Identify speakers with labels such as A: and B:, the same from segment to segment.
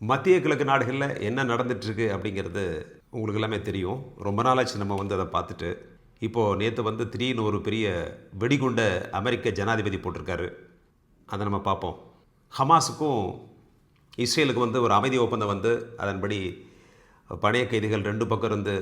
A: மத்திய கிழக்கு நாடுகளில் என்ன நடந்துட்டுருக்கு அப்படிங்கிறது உங்களுக்கு எல்லாமே தெரியும். ரொம்ப நாளாச்சு நம்ம வந்து அதை பார்த்துட்டு. இப்போது நேற்று வந்து திடீர்னு ஒரு பெரிய வெடிகுண்டை அமெரிக்க ஜனாதிபதி போட்டிருக்காரு. அதை நம்ம பார்ப்போம். ஹமாஸுக்கும் இஸ்ரேலுக்கு வந்து ஒரு அமைதி ஒப்பந்தம் வந்து அதன்படி பணைய கைதிகள் ரெண்டு பக்கம் இருந்து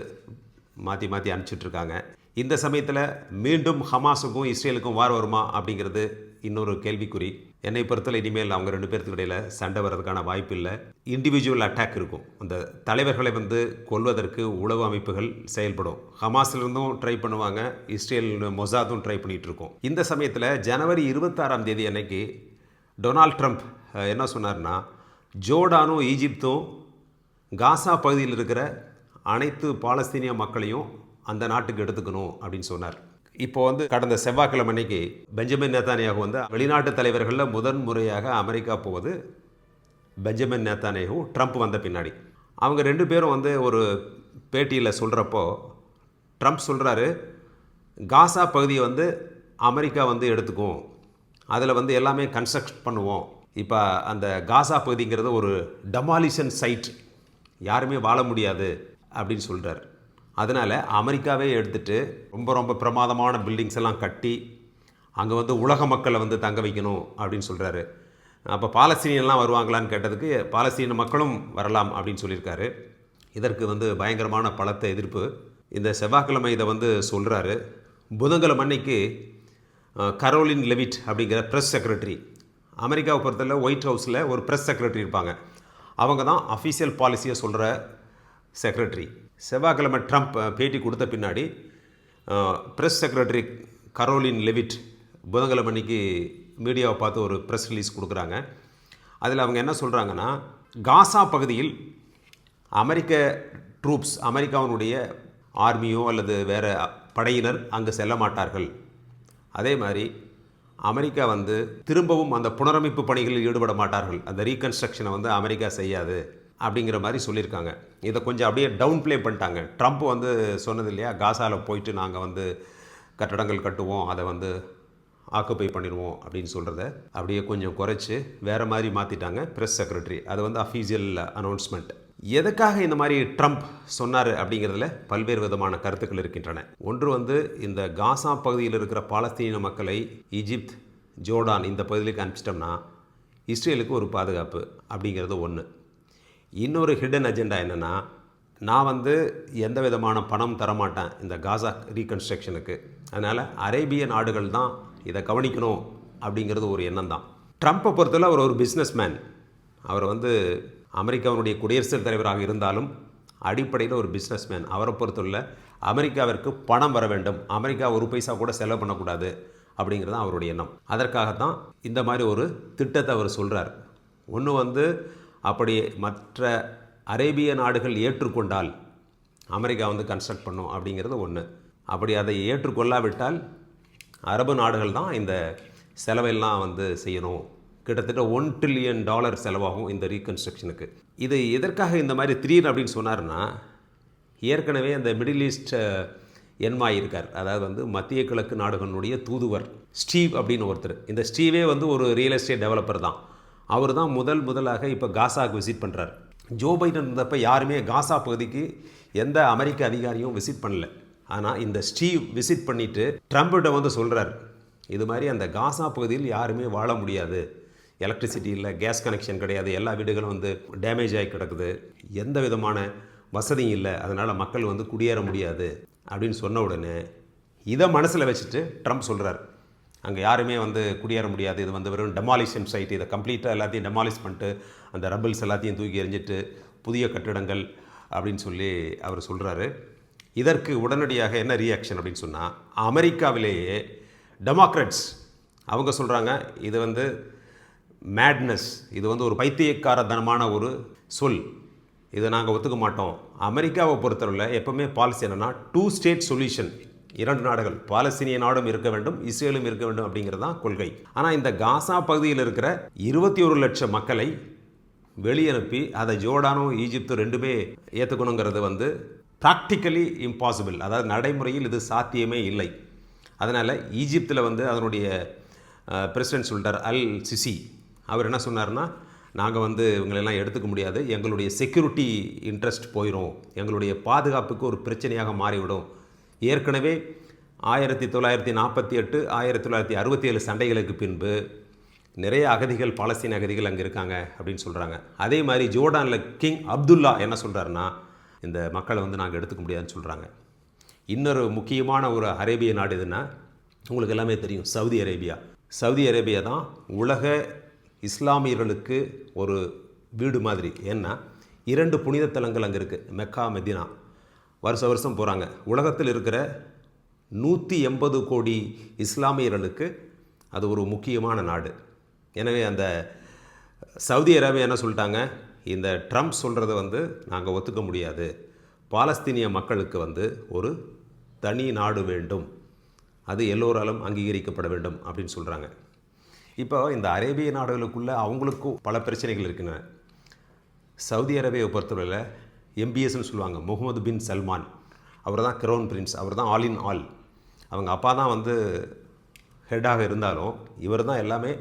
A: மாற்றி மாற்றி அனுப்பிச்சிட்ருக்காங்க இந்த சமயத்தில் மீண்டும் ஹமாஸுக்கும் இஸ்ரேலுக்கும் வார் வருமா அப்படிங்கிறது இன்னொரு கேள்விக்குறி. என்னை பொறுத்தவரை இனிமேல் அவங்க ரெண்டு பேர்த்துக்கு இடையில் சண்டை வர்றதுக்கான வாய்ப்பு இல்லை. இண்டிவிஜுவல் அட்டாக் இருக்கும். அந்த தலைவர்களை வந்து கொல்வதற்கு உளவு அமைப்புகள் செயல்படும். ஹமாஸ்லேருந்தும் ட்ரை பண்ணுவாங்க. இஸ்ரேல் மொசாதும் ட்ரை பண்ணிகிட்டு இருக்கோம். இந்த சமயத்தில் ஜனவரி இருபத்தாறாம் தேதி அன்னைக்கு டொனால்ட் ட்ரம்ப் என்ன சொன்னார்னா ஜோர்டானும் ஈஜிப்தும் காசா பகுதியில் இருக்கிற அனைத்து பாலஸ்தீனிய மக்களையும் அந்த நாட்டுக்கு எடுத்துக்கணும் அப்படின்னு சொன்னார். இப்போ வந்து கடந்த செவ்வாய்க்கிழமை அன்னைக்கு பெஞ்சமின் நேத்தானியாகு வந்து வெளிநாட்டு தலைவர்களில் முதன் முறையாக அமெரிக்கா போவது பெஞ்சமின் நேத்தானியாகு ட்ரம்ப் வந்த பின்னாடி. அவங்க ரெண்டு பேரும் வந்து ஒரு பேட்டியில் சொல்கிறப்போ ட்ரம்ப் சொல்கிறாரு காசா பகுதியை வந்து அமெரிக்கா வந்து எடுத்துக்கும். அதில் வந்து எல்லாமே கன்ஸ்ட்ரக்ட் பண்ணுவோம். இப்போ அந்த காசா பகுதிங்கிறது ஒரு டமாலிஷன் சைட் யாருமே வாழ முடியாது அப்படின்னு சொல்கிறார் அதனால் அமெரிக்காவே எடுத்துட்டு ரொம்ப ரொம்ப பிரமாதமான பில்டிங்ஸ் எல்லாம் கட்டி அங்கே வந்து உலக மக்களை வந்து தங்க வைக்கணும் அப்படின்னு சொல்கிறாரு அப்போ பாலஸ்தீனியெல்லாம் வருவாங்களான்னு கேட்டதுக்கு பாலஸ்தீன மக்களும் வரலாம் அப்படின்னு சொல்லியிருக்காரு. இதற்கு வந்து பயங்கரமான பலத்த எதிர்ப்பு. இந்த செவ்வாய்க்கிழமை இதை வந்து சொல்கிறாரு புதன்கிழமை அன்னைக்கு கரோலின் லெவிட் அப்படிங்கிற ப்ரெஸ் செக்ரட்டரி அமெரிக்காவை பொறுத்தவரை ஒயிட் ஹவுஸில் ஒரு ப்ரெஸ் செக்ரட்டரி இருப்பாங்க. அவங்க தான் அஃபீஷியல் பாலிசியை சொல்கிற செக்ரட்டரி செவ்வாய்க்கிழமை ட்ரம்ப் பேட்டி கொடுத்த பின்னாடி ப்ரெஸ் செக்ரட்டரி கரோலின் லெவிட் புதன்கிழமை அன்னைக்கு மீடியாவை பார்த்து ஒரு ப்ரெஸ் ரிலீஸ் கொடுக்குறாங்க. அதில் அவங்க என்ன சொல்கிறாங்கன்னா காசா பகுதியில் அமெரிக்க ட்ரூப்ஸ் அமெரிக்காவினுடைய ஆர்மியோ அல்லது வேறு படையினர் அங்கு செல்ல மாட்டார்கள். அதே மாதிரி அமெரிக்கா வந்து திரும்பவும் அந்த புனரமைப்பு பணிகளில் ஈடுபட மாட்டார்கள். அந்த ரீகன்ஸ்ட்ரக்ஷனை வந்து அமெரிக்கா செய்யாது. அப்படிங்கிற மாதிரி சொல்லியிருக்காங்க. இதை கொஞ்சம் அப்படியே டவுன் ப்ளே பண்ணிட்டாங்க. ட்ரம்ப் வந்து சொன்னது இல்லையா? காசாவில் போயிட்டு நாங்கள் வந்து கட்டடங்கள் கட்டுவோம் அதை வந்து ஆக்குப்பை பண்ணிடுவோம் அப்படின்னு சொல்கிறத அப்படியே கொஞ்சம் குறைச்சி வேறு மாதிரி மாற்றிட்டாங்க ப்ரெஸ் செக்ரட்டரி அது வந்து அஃபீஷியல் அனௌன்ஸ்மெண்ட் எதுக்காக இந்த மாதிரி ட்ரம்ப் சொன்னார் அப்படிங்கிறதுல பல்வேறு விதமான கருத்துக்கள் இருக்கின்றன. ஒன்று வந்து இந்த காசா பகுதியில் இருக்கிற பாலஸ்தீன மக்களை ஈஜிப்த் ஜோர்டான் இந்த பகுதிகளுக்கு அனுப்பிச்சிட்டோம்னா இஸ்ரேலுக்கு ஒரு பாதுகாப்பு அப்படிங்கிறது ஒன்று இன்னொரு ஹிடன் அஜெண்டா என்னென்னா நான் வந்து எந்த விதமான பணம் தரமாட்டேன் இந்த காசா ரீகன்ஸ்ட்ரக்ஷனுக்கு அதனால் அரேபிய நாடுகள் தான் இதை கவனிக்கணும் அப்படிங்கிறது ஒரு எண்ணம் தான். ட்ரம்ப்பை பொறுத்தவரை அவர் ஒரு பிஸ்னஸ் மேன் அவர் வந்து அமெரிக்காவினுடைய குடியரசுத் தலைவராக இருந்தாலும் அடிப்படையில் ஒரு பிஸ்னஸ் மேன் அவரை பொறுத்தவரை அமெரிக்காவிற்கு பணம் வர வேண்டும். அமெரிக்கா ஒரு பைசா கூட செலவு பண்ணக்கூடாது அப்படிங்கிறது தான் அவருடைய எண்ணம். அதற்காகத்தான் இந்த மாதிரி ஒரு திட்டத்தை அவர் சொல்கிறார் ஒன்று வந்து அப்படி மற்ற அரேபிய நாடுகள் ஏற்றுக்கொண்டால் அமெரிக்கா வந்து கன்ஸ்ட்ரக்ட் பண்ணும் அப்படிங்கிறது ஒன்று அப்படி அதை ஏற்றுக்கொள்ளாவிட்டால் அரபு நாடுகள் தான் இந்த செலவெல்லாம் வந்து செய்யணும். கிட்டத்தட்ட ஒன் ட்ரில்லியன் டாலர் செலவாகும் இந்த ரீகன்ஸ்ட்ரக்ஷனுக்கு இது எதற்காக இந்த மாதிரி திடீர்னு அப்படின்னு சொன்னார்னா ஏற்கனவே அந்த மிடில் ஈஸ்ட் என்மாய் இருக்கார். அதாவது வந்து மத்திய கிழக்கு நாடுகளுடைய தூதுவர் ஸ்டீவ் அப்படின்னு ஒருத்தர். இந்த ஸ்டீவே வந்து ஒரு ரியல் எஸ்டேட் டெவலப்பர் தான். அவர் தான் முதல் முதலாக இப்போ காசாவுக்கு விசிட் பண்ணுறார் ஜோ பைடன் இருந்தப்போ யாருமே காசா பகுதிக்கு எந்த அமெரிக்க அதிகாரியும் விசிட் பண்ணல. ஆனால் இந்த ஸ்டீவ் விசிட் பண்ணிவிட்டு ட்ரம்ப்கிட்ட வந்து சொல்கிறார் இது மாதிரி அந்த காசா பகுதியில் யாருமே வாழ முடியாது. எலக்ட்ரிசிட்டி இல்லை கேஸ் கனெக்ஷன் கிடையாது. எல்லா வீடுகளும் வந்து டேமேஜ் ஆகி கிடக்குது. எந்த விதமான வசதியும் இல்லை. அதனால் மக்கள் வந்து குடியேற முடியாது. அப்படின்னு சொன்ன உடனே இதை மனசில் வச்சுட்டு ட்ரம்ப் சொல்கிறார் அங்கே யாருமே வந்து குடியேற முடியாது. இது வந்து வெறும் டெமாலிஷன் சைட் இதை கம்ப்ளீட்டாக எல்லாத்தையும் டெமாலிஷ் பண்ணிட்டு அந்த ரபிள்ஸ் எல்லாத்தையும் தூக்கி எறிஞ்சிட்டு புதிய கட்டிடங்கள் அப்படின்னு சொல்லி அவர் சொல்கிறாரு இதற்கு உடனடியாக என்ன ரியாக்ஷன் அப்படின்னு சொன்னால் அமெரிக்காவிலேயே டெமோக்ரட்ஸ் அவங்க சொல்கிறாங்க இது வந்து மேட்னஸ் இது வந்து ஒரு பைத்தியக்காரத்தனமான ஒரு சொல். இதை நாங்கள் ஒத்துக்க மாட்டோம். அமெரிக்காவை பொறுத்தவரையில் எப்போவுமே பாலிசி என்னென்னா டூ ஸ்டேட் சொல்யூஷன் இரண்டு நாடுகள் பாலஸ்தீனிய நாடும் இருக்க வேண்டும் இஸ்ரேலும் இருக்க வேண்டும் அப்படிங்கிறது தான் கொள்கை. ஆனால் இந்த காசா பகுதியில் இருக்கிற இருபத்தி ஒரு லட்சம் மக்களை வெளியனுப்பி அதை ஜோர்டானும் ஈஜிப்தும் ரெண்டுமே ஏற்றுக்கணுங்கிறது வந்து ப்ராக்டிக்கலி இம்பாசிபிள் அதாவது நடைமுறையில் இது சாத்தியமே இல்லை. அதனால் ஈஜிப்தில் வந்து அதனுடைய பிரசிடென்ட் சொல்லிட்டார் அல் சிசி. அவர் என்ன சொன்னார்னா நாங்கள் வந்து இவங்களெல்லாம் எடுத்துக்க முடியாது. எங்களுடைய செக்யூரிட்டி இன்ட்ரெஸ்ட் போயிடும் எங்களுடைய பாதுகாப்புக்கு ஒரு பிரச்சனையாக மாறிவிடும். ஏற்கனவே ஆயிரத்தி தொள்ளாயிரத்தி நாற்பத்தி எட்டு ஆயிரத்தி தொள்ளாயிரத்தி அறுபத்தி ஏழு சண்டைகளுக்கு பின்பு நிறைய அகதிகள் பாலஸ்தீன் அகதிகள் அங்கே இருக்காங்க அப்படின்னு சொல்கிறாங்க அதே மாதிரி ஜோர்டானில் கிங் அப்துல்லா என்ன சொல்கிறாருன்னா இந்த மக்களை வந்து நாங்கள் எடுத்துக்க முடியாதுன்னு சொல்கிறாங்க இன்னொரு முக்கியமான ஒரு அரேபிய நாடு எதுன்னா உங்களுக்கு எல்லாமே தெரியும் சவுதி அரேபியா. சவுதி அரேபியா தான் உலக இஸ்லாமியர்களுக்கு ஒரு வீடு மாதிரி. ஏன்னா இரண்டு புனித தலங்கள் அங்கே இருக்குது மெக்கா மெதினா. வருஷ வருஷம் போகிறாங்க உலகத்தில் இருக்கிற நூற்றி எண்பது கோடி இஸ்லாமியர்களுக்கு அது ஒரு முக்கியமான நாடு. எனவே அந்த சவுதி அரேபியா என்ன சொல்லிட்டாங்க? இந்த ட்ரம்ப் சொல்கிறத வந்து நாங்கள் ஒத்துக்க முடியாது. பாலஸ்தீனிய மக்களுக்கு வந்து ஒரு தனி நாடு வேண்டும். அது எல்லோராலும் அங்கீகரிக்கப்பட வேண்டும் அப்படின்னு சொல்கிறாங்க இப்போ இந்த அரேபிய நாடுகளுக்குள்ளே அவங்களுக்கும் பல பிரச்சனைகள் இருக்கின்றன சவுதி அரேபியாவை பொறுத்தவரையில் எம்பிஎஸ்ன்னு சொல்லுவாங்க. முகமது பின் சல்மான். அவர் தான் கிரௌன் பிரின்ஸ் அவர் தான் ஆல் இன் ஆல் அவங்க அப்பா தான் வந்து ஹெட்டாக இருந்தாலும் இவர் தான் எல்லாமே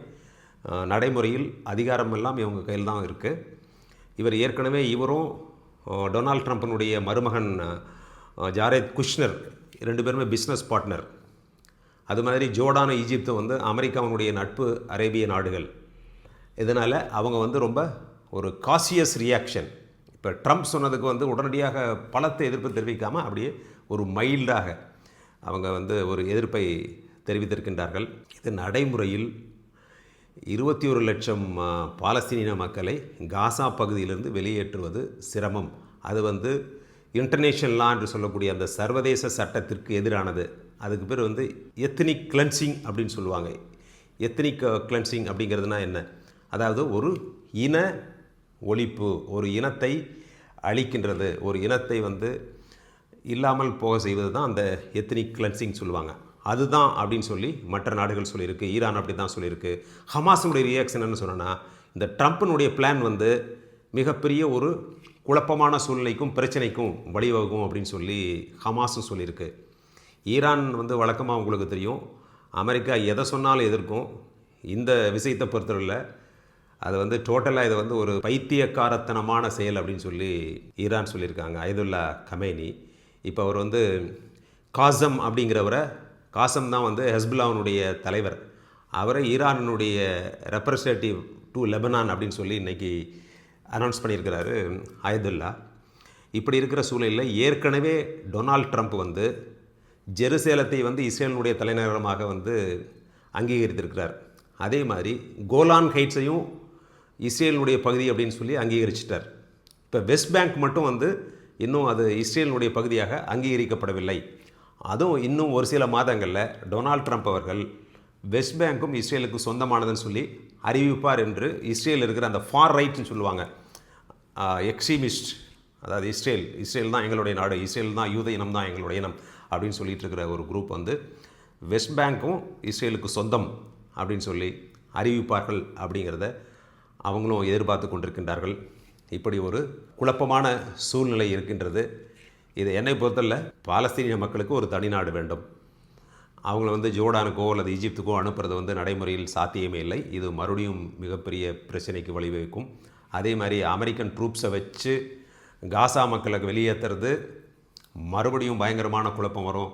A: நடைமுறையில் அதிகாரம் எல்லாம் இவங்க கையில் தான் இருக்குது இவர் ஏற்கனவே இவரும் டொனால்ட் ட்ரம்ப்பினுடைய மருமகன் ஜாரேத் குஷ்னர் ரெண்டு பேருமே பிஸ்னஸ் பார்ட்னர் அது மாதிரி ஜோர்டானும் ஈஜிப்தும் வந்து அமெரிக்காவினுடைய நட்பு அரேபிய நாடுகள். இதனால் அவங்க வந்து ரொம்ப ஒரு காசியஸ் ரியாக்ஷன் இப்போ ட்ரம்ப் சொன்னதுக்கு வந்து உடனடியாக பலத்தை எதிர்ப்பு தெரிவிக்காமல் அப்படியே ஒரு மைல்டாக அவங்க வந்து ஒரு எதிர்ப்பை தெரிவித்திருக்கின்றார்கள். இது நடைமுறையில் இருபத்தி ஒரு லட்சம் பாலஸ்தீன பாலஸ்தீனிய மக்களை காசா பகுதியிலிருந்து வெளியேற்றுவது சிரமம். அது வந்து இன்டர்நேஷனல் லா என்று சொல்லக்கூடிய அந்த சர்வதேச சட்டத்திற்கு எதிரானது. அதுக்கு பேர் வந்து எத்தனிக் கிளென்சிங் அப்படின்னு சொல்லுவாங்க. எத்தனிக் கிளென்சிங் அப்படிங்கிறதுனா என்ன? அதாவது ஒரு இன ஒழிப்பு ஒரு இனத்தை அழிக்கின்றது. ஒரு இனத்தை வந்து இல்லாமல் போக செய்வது தான் அந்த எத்னிக் கிளன்சிங் சொல்லுவாங்க. அதுதான் அப்படின்னு சொல்லி மற்ற நாடுகள் சொல்லியிருக்கு. ஈரான் அப்படி தான் சொல்லியிருக்கு. ஹமாஸினுடைய ரியாக்ஷன் என்ன சொன்னேன்னா இந்த ட்ரம்ப்பினுடைய பிளான் வந்து மிகப்பெரிய ஒரு குழப்பமான சூழ்நிலைக்கும் பிரச்சனைக்கும் வழிவகுக்கும் அப்படின்னு சொல்லி ஹமாஸும் சொல்லியிருக்கு. ஈரான் வந்து வழக்கமாக உங்களுக்கு தெரியும். அமெரிக்கா எதை சொன்னாலும் எதிர்க்கும். இந்த விஷயத்தை பொறுத்தவரையில் அது வந்து டோட்டலாக இது வந்து ஒரு பைத்தியக்காரத்தனமான செயல் அப்படின்னு சொல்லி ஈரான் சொல்லியிருக்காங்க ஐதுல்லா கமேனி. இப்போ அவர் வந்து காசம் அப்படிங்கிறவரை காசம் தான் வந்து ஹெஸ்புல்லாவினுடைய தலைவர். அவரை ஈரானுடைய ரெப்ரசன்டேட்டிவ் டு லெபனான் அப்படின்னு சொல்லி இன்றைக்கி அனௌன்ஸ் பண்ணியிருக்கிறாரு ஆயதுல்லா இப்படி இருக்கிற சூழலில் ஏற்கனவே டொனால்ட் ட்ரம்ப் வந்து ஜெருசேலத்தை வந்து இஸ்ரேலினுடைய தலைநகரமாக வந்து அங்கீகரித்திருக்கிறார். அதே மாதிரி கோலான் ஹைட்ஸையும் இஸ்ரேலுடைய பகுதி அப்படின்னு சொல்லி அங்கீகரிச்சிட்டார். இப்போ வெஸ்ட் பேங்க் மட்டும் வந்து இன்னும் அது இஸ்ரேலினுடைய பகுதியாக அங்கீகரிக்கப்படவில்லை. அதுவும் இன்னும் ஒரு சில மாதங்களில் டொனால்ட் ட்ரம்ப் அவர்கள் வெஸ்ட் பேங்க்கும் இஸ்ரேலுக்கு சொந்தமானதுன்னு சொல்லி அறிவிப்பார் என்று இஸ்ரேல் இருக்கிற அந்த ஃபார் ரைட்னு சொல்லுவாங்க. எக்ஸ்ட்ரீமிஸ்ட் அதாவது இஸ்ரேல் இஸ்ரேல் தான் எங்களுடைய நாடு இஸ்ரேல் தான் யூத இனம் தான் எங்களுடைய இனம் அப்படின்னு சொல்லிட்டு இருக்கிற ஒரு குரூப் வந்து வெஸ்ட் பேங்க்கும் இஸ்ரேலுக்கு சொந்தம் அப்படின்னு சொல்லி அறிவிப்பார்கள் அப்படிங்கிறத அவங்களும் எதிர்பார்த்து கொண்டிருக்கின்றார்கள். இப்படி ஒரு குழப்பமான சூழ்நிலை இருக்கின்றது. இது என்னை பொறுத்தல்ல பாலஸ்தீனிய மக்களுக்கு ஒரு தனிநாடு வேண்டும். அவங்கள வந்து ஜோர்டானுக்கோ அல்லது ஈஜிப்துக்கோ அனுப்புறது வந்து நடைமுறையில் சாத்தியமே இல்லை. இது மறுபடியும் மிகப்பெரிய பிரச்சனைக்கு வழிவகுக்கும் அதே மாதிரி அமெரிக்கன் ட்ரூப்ஸை வச்சு காசா மக்களுக்கு வெளியேற்றுறது மறுபடியும் பயங்கரமான குழப்பம் வரும்.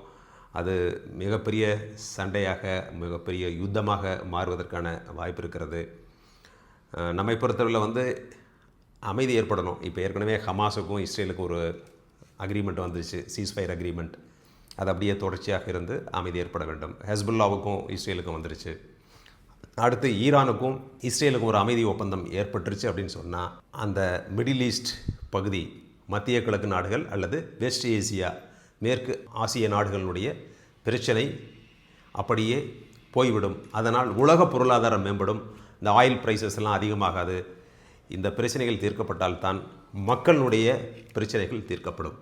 A: அது மிகப்பெரிய சண்டையாக மிகப்பெரிய யுத்தமாக மாறுவதற்கான வாய்ப்பு இருக்கிறது. நம்மை பொறுத்தவரையில் வந்து அமைதி ஏற்படணும். இப்போ ஏற்கனவே ஹமாஸுக்கும் இஸ்ரேலுக்கும் ஒரு அக்ரிமெண்ட் வந்துருச்சு. சீஸ்ஃபயர் அக்ரிமெண்ட் அது அப்படியே தொடர்ச்சியாக இருந்து அமைதி ஏற்பட வேண்டும். ஹெஸ்புல்லாவுக்கும் இஸ்ரேலுக்கும் வந்துருச்சு. அடுத்து ஈரானுக்கும் இஸ்ரேலுக்கும் ஒரு அமைதி ஒப்பந்தம் ஏற்பட்டுருச்சு அப்படின்னு சொன்னால் அந்த மிடில் ஈஸ்ட் பகுதி மத்திய கிழக்கு நாடுகள் அல்லது வெஸ்ட் ஏசியா மேற்கு ஆசிய நாடுகளுடைய பிரச்சனை அப்படியே போய்விடும். அதனால் உலக பொருளாதாரம் மேம்படும். இந்த ஆயில் ப்ரைஸஸ் எல்லாம் அதிகமாகாது. இந்த பிரச்சனைகள் தீர்க்கப்பட்டால்தான் மக்களுடைய பிரச்சனைகள் தீர்க்கப்படும்.